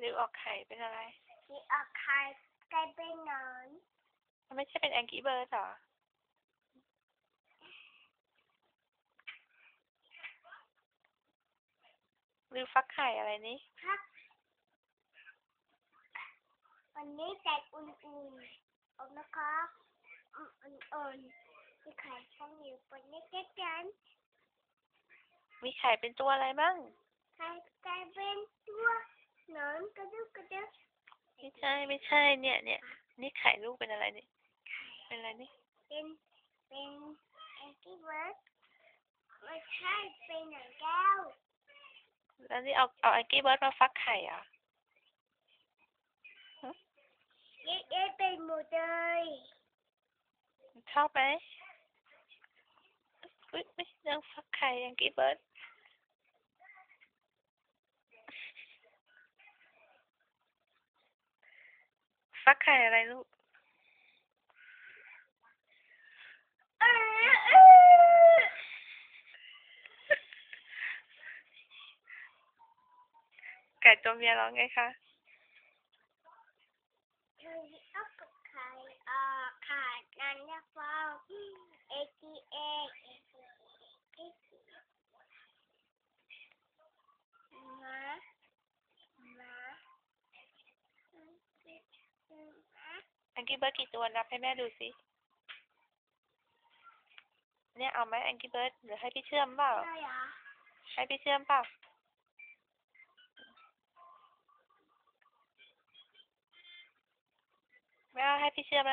หรือออกไข่เป็นอะไรที่ออกไข่กลายเป็นหนอนมันไม่ใช่เป็นแองกี้เบิร์ดหรอหรือฟักไข่อะไรนี้ครับวันนี้แตกอุ่นๆเอานะคะอุ่นๆมีไข่ฟองอยู่บนนี้แค่กัน มีไข่เป็นตัวอะไรบ้าง ไข่กลายเป็นตัวหนอนกระดุกกระดึก ไม่ ใช่ไม่ใช่เนี่ยเนี่ยนี่ไข่ลูกเป็นอะไรนี่เป็นอะไรนี่เป็นเป็นแองกี้เบิร์ดไม่ใช่เป็นหนังแก้วแล้วนี่เอาเอาแองกี้เบิร์ดมาฟักไข่เหรอะเย้เย้เป็นหมูเลยชอบไหมอุ้ยอุ้ยยังฟักไข่แองกี้เบิร์ด ฟักไข่อะไรลูกไก่ตัวเมียร้องไงคะ เธอเอากับไข่ออกขาดนันนะฟองเอทีเอมามา แอ งกี้เบิร์ดกี่ตัวนับให้แม่ดูสิ เนี่ยเอาไหมแองกี้เบิร์ดหรือให้พี่เชื่อมเปล่า ได้เหรอให้พี่เชื่อมเปล่า ไม่เอาให้พี่เชื่อม